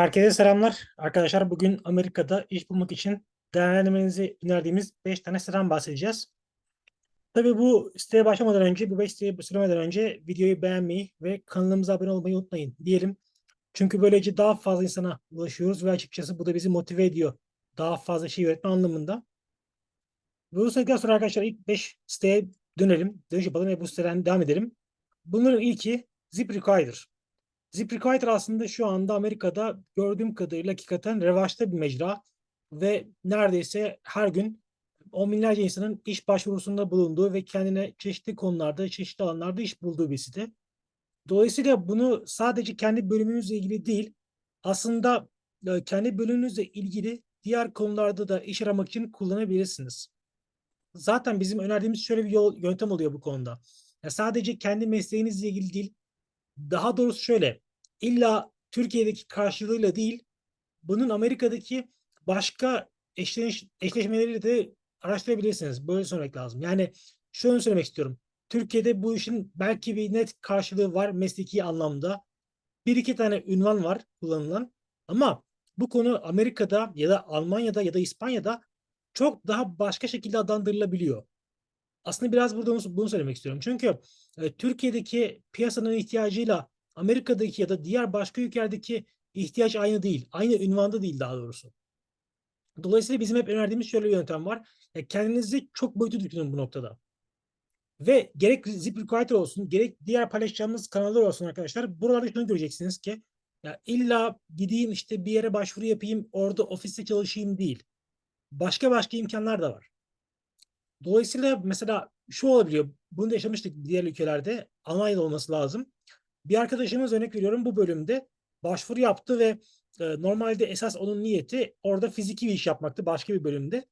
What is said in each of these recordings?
Herkese selamlar. Arkadaşlar bugün Amerika'da iş bulmak için değerlendirmenizi önerdiğimiz 5 tane siteden bahsedeceğiz. Tabii bu siteye başlamadan önce, bu 5 siteyi söylemeden önce videoyu beğenmeyi ve kanalımıza abone olmayı unutmayın diyelim. Çünkü böylece daha fazla insana ulaşıyoruz ve açıkçası bu da bizi motive ediyor. Daha fazla şey üretme anlamında. Bu siteden sonra arkadaşlar ilk 5 siteye dönelim. Dönüş yapalım ve bu siteden devam edelim. Bunların ilki ZipRequire'dır. ZipRecruiter aslında şu anda Amerika'da gördüğüm kadarıyla hakikaten revaçta bir mecra ve neredeyse her gün on binlerce insanın iş başvurusunda bulunduğu ve kendine çeşitli konularda, çeşitli alanlarda iş bulduğu bir site. Dolayısıyla bunu sadece kendi bölümünüzle ilgili değil, aslında e, kendi bölümünüzle ilgili diğer konularda da iş aramak için kullanabilirsiniz. Zaten bizim önerdiğimiz şöyle bir yol, yöntem oluyor bu konuda. Ya sadece kendi mesleğinizle ilgili değil, daha doğrusu şöyle, illa Türkiye'deki karşılığıyla değil, bunun Amerika'daki başka eşleş, eşleşmeleri de araştırabilirsiniz. Böyle söylemek lazım. Yani şunu söylemek istiyorum. Türkiye'de bu işin belki bir net karşılığı var mesleki anlamda. Bir iki tane ünvan var kullanılan. Ama bu konu Amerika'da ya da Almanya'da ya da İspanya'da çok daha başka şekilde adlandırılabiliyor. Aslında biraz burada bunu, söylemek istiyorum. Çünkü e, Türkiye'deki piyasanın ihtiyacıyla Amerika'daki ya da diğer başka ülkelerdeki ihtiyaç aynı değil. Aynı ünvanda değil daha doğrusu. Dolayısıyla bizim hep önerdiğimiz şöyle bir yöntem var. Ya kendinizi çok boyutlu düşünün bu noktada. Ve gerek ZipRecruiter olsun, gerek diğer paylaşacağımız kanallar olsun arkadaşlar. Buralarda şunu göreceksiniz ki ya illa gideyim işte bir yere başvuru yapayım, orada ofiste çalışayım değil. Başka başka imkanlar da var. Dolayısıyla mesela şu olabiliyor. Bunu da yaşamıştık diğer ülkelerde. Almanya'da olması lazım. Bir arkadaşımız örnek veriyorum bu bölümde başvuru yaptı ve e, normalde esas onun niyeti orada fiziki bir iş yapmaktı başka bir bölümde.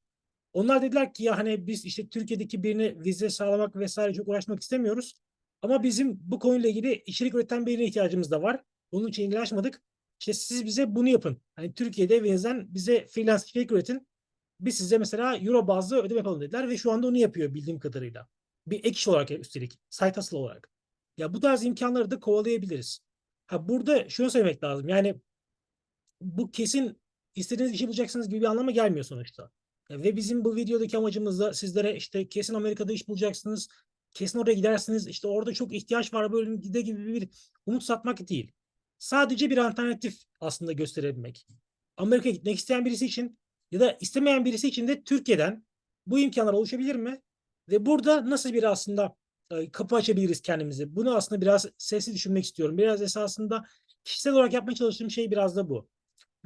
Onlar dediler ki ya hani biz işte Türkiye'deki birine vize sağlamak vesaire çok uğraşmak istemiyoruz. Ama bizim bu konuyla ilgili içerik üreten birine ihtiyacımız da var. Bunun için ilgilenmedik. İşte siz bize bunu yapın. Hani Türkiye'de evinizden bize freelance içerik üretin. Biz size mesela euro bazlı ödeme yapalım dediler ve şu anda onu yapıyor bildiğim kadarıyla. Bir ek iş olarak üstelik. Site asıl olarak. Ya bu tarz imkanları da kovalayabiliriz. Ha burada şunu söylemek lazım. Yani bu kesin istediğiniz işi bulacaksınız gibi bir anlama gelmiyor sonuçta. Ve bizim bu videodaki amacımız da sizlere işte kesin Amerika'da iş bulacaksınız. Kesin oraya gidersiniz. İşte orada çok ihtiyaç var böyle gide gibi bir umut satmak değil. Sadece bir alternatif aslında gösterebilmek. Amerika'ya gitmek isteyen birisi için ya da istemeyen birisi için de Türkiye'den bu imkanlar oluşabilir mi? Ve burada nasıl bir aslında e, kapı açabiliriz kendimize? Bunu aslında biraz sesli düşünmek istiyorum. Biraz esasında kişisel olarak yapmaya çalıştığım şey biraz da bu.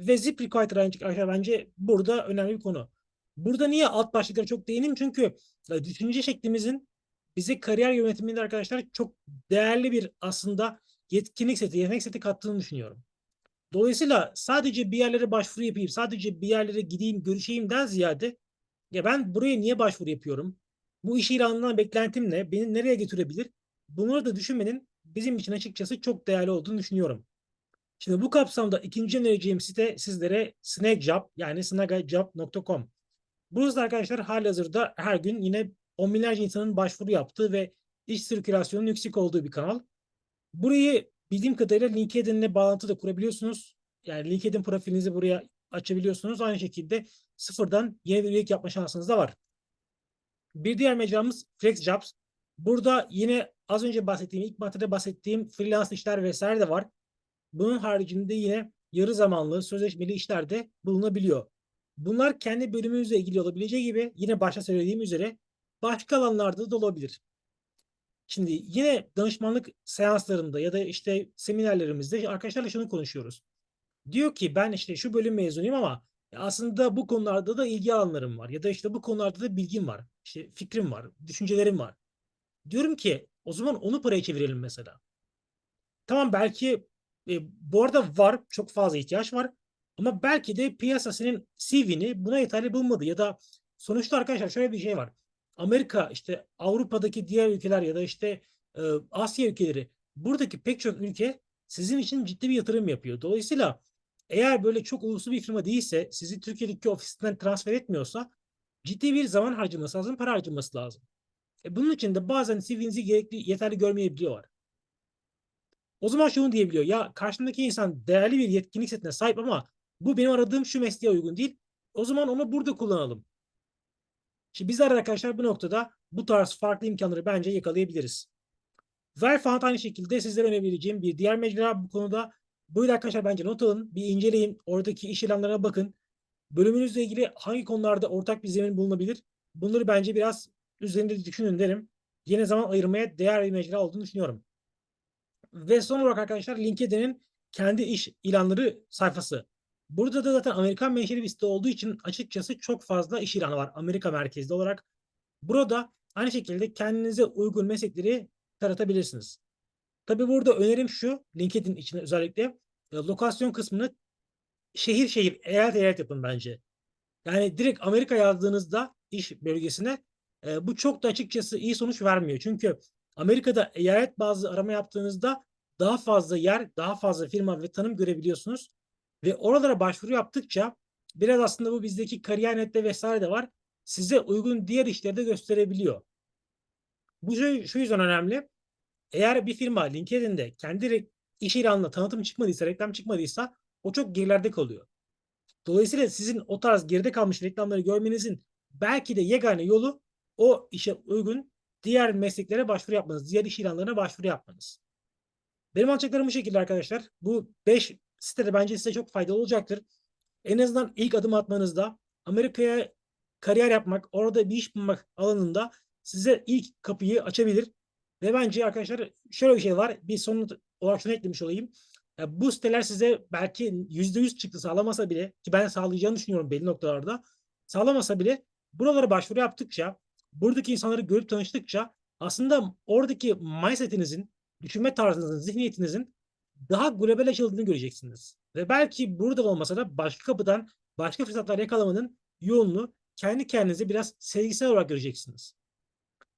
Ve zip require arkadaşlar bence burada önemli bir konu. Burada niye alt başlıklara çok değinim? Çünkü e, düşünce şeklimizin bize kariyer yönetiminde arkadaşlar çok değerli bir aslında yetkinlik seti, yetenek seti kattığını düşünüyorum. Dolayısıyla sadece bir yerlere başvuru yapayım, sadece bir yerlere gideyim, görüşeyimden ziyade ya ben buraya niye başvuru yapıyorum? Bu iş ilanından beklentim ne? Beni nereye götürebilir? Bunları da düşünmenin bizim için açıkçası çok değerli olduğunu düşünüyorum. Şimdi bu kapsamda ikinci önereceğim site sizlere snagjob yani snagajob.com. Burası arkadaşlar halihazırda her gün yine on binlerce insanın başvuru yaptığı ve iş sirkülasyonunun yüksek olduğu bir kanal. Burayı bildiğim kadarıyla LinkedIn'le bağlantı da kurabiliyorsunuz. Yani LinkedIn profilinizi buraya açabiliyorsunuz. Aynı şekilde sıfırdan yeni bir üyelik yapma şansınız da var. Bir diğer mecramız FlexJobs. Burada yine az önce bahsettiğim, ilk maddede bahsettiğim freelance işler vesaire de var. Bunun haricinde yine yarı zamanlı, sözleşmeli işler de bulunabiliyor. Bunlar kendi bölümünüzle ilgili olabileceği gibi yine başta söylediğim üzere başka alanlarda da olabilir. Şimdi yine danışmanlık seanslarında ya da işte seminerlerimizde arkadaşlarla şunu konuşuyoruz. Diyor ki ben işte şu bölüm mezunuyum ama aslında bu konularda da ilgi alanlarım var ya da işte bu konularda da bilgim var. İşte fikrim var, düşüncelerim var. Diyorum ki o zaman onu paraya çevirelim mesela. Tamam belki e, bu arada var çok fazla ihtiyaç var ama belki de piyasa senin CV'ni buna yeterli bulmadı ya da sonuçta arkadaşlar şöyle bir şey var. Amerika işte Avrupa'daki diğer ülkeler ya da işte e, Asya ülkeleri buradaki pek çok ülke sizin için ciddi bir yatırım yapıyor. Dolayısıyla eğer böyle çok uluslu bir firma değilse sizi Türkiye'deki ofisinden transfer etmiyorsa ciddi bir zaman harcaması lazım, para harcaması lazım. E bunun için de bazen CV'nizi gerekli, yeterli görmeyebiliyorlar. O zaman şunu diyebiliyor. Ya karşımdaki insan değerli bir yetkinlik setine sahip ama bu benim aradığım şu mesleğe uygun değil. O zaman onu burada kullanalım. Şimdi de arkadaşlar bu noktada bu tarz farklı imkanları bence yakalayabiliriz. Verfant aynı şekilde sizlere önerebileceğim bir diğer mecra bu konuda. Bu yüzden arkadaşlar bence not alın, bir inceleyin, oradaki iş ilanlarına bakın. Bölümünüzle ilgili hangi konularda ortak bir zemin bulunabilir? Bunları bence biraz üzerinde düşünün derim. Yeni zaman ayırmaya değer bir mecra olduğunu düşünüyorum. Ve son olarak arkadaşlar LinkedIn'in kendi iş ilanları sayfası. Burada da zaten Amerikan menşeli bir site olduğu için açıkçası çok fazla iş ilanı var Amerika merkezli olarak. Burada aynı şekilde kendinize uygun meslekleri taratabilirsiniz. Tabii burada önerim şu LinkedIn için özellikle e, lokasyon kısmını şehir şehir, eyalet eyalet yapın bence. Yani direkt Amerika yazdığınızda iş bölgesine e, bu çok da açıkçası iyi sonuç vermiyor. Çünkü Amerika'da eyalet bazlı arama yaptığınızda daha fazla yer, daha fazla firma ve tanım görebiliyorsunuz. Ve oralara başvuru yaptıkça biraz aslında bu bizdeki kariyer nette vesaire de var. Size uygun diğer işleri de gösterebiliyor. Bu şu, şu yüzden önemli. Eğer bir firma LinkedIn'de kendi iş ilanına tanıtım çıkmadıysa, reklam çıkmadıysa o çok gerilerde kalıyor. Dolayısıyla sizin o tarz geride kalmış reklamları görmenizin belki de yegane yolu o işe uygun diğer mesleklere başvuru yapmanız, diğer iş ilanlarına başvuru yapmanız. Benim anlatacaklarım bu şekilde arkadaşlar. Bu 5 sitede bence size çok faydalı olacaktır. En azından ilk adım atmanızda Amerika'ya kariyer yapmak, orada bir iş bulmak alanında size ilk kapıyı açabilir. Ve bence arkadaşlar şöyle bir şey var. Bir son olarak şunu eklemiş olayım. Ya bu siteler size belki %100 çıktı sağlamasa bile ki ben sağlayacağını düşünüyorum belli noktalarda. Sağlamasa bile buralara başvuru yaptıkça, buradaki insanları görüp tanıştıkça aslında oradaki mindsetinizin, düşünme tarzınızın, zihniyetinizin daha global açıldığını göreceksiniz. Ve belki burada olmasa da başka kapıdan başka fırsatlar yakalamanın yolunu kendi kendinize biraz sevgisel olarak göreceksiniz.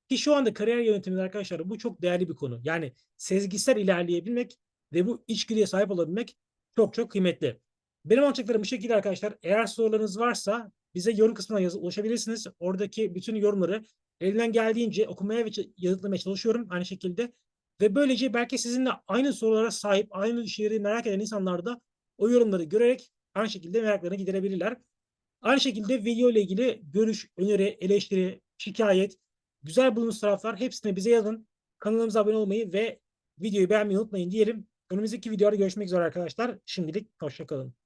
Ki şu anda kariyer yönetiminde arkadaşlar bu çok değerli bir konu. Yani sezgisel ilerleyebilmek ve bu içgüdüye sahip olabilmek çok çok kıymetli. Benim anlatacaklarım bu şekilde arkadaşlar. Eğer sorularınız varsa bize yorum kısmına yazıp ulaşabilirsiniz. Oradaki bütün yorumları elimden geldiğince okumaya ve yanıtlamaya çalışıyorum aynı şekilde. Ve böylece belki sizinle aynı sorulara sahip, aynı şeyleri merak eden insanlar da o yorumları görerek aynı şekilde meraklarını giderebilirler. Aynı şekilde video ile ilgili görüş, öneri, eleştiri, şikayet, güzel bulunmuş taraflar hepsini bize yazın. Kanalımıza abone olmayı ve videoyu beğenmeyi unutmayın diyelim. Önümüzdeki videoda görüşmek üzere arkadaşlar. Şimdilik hoşçakalın.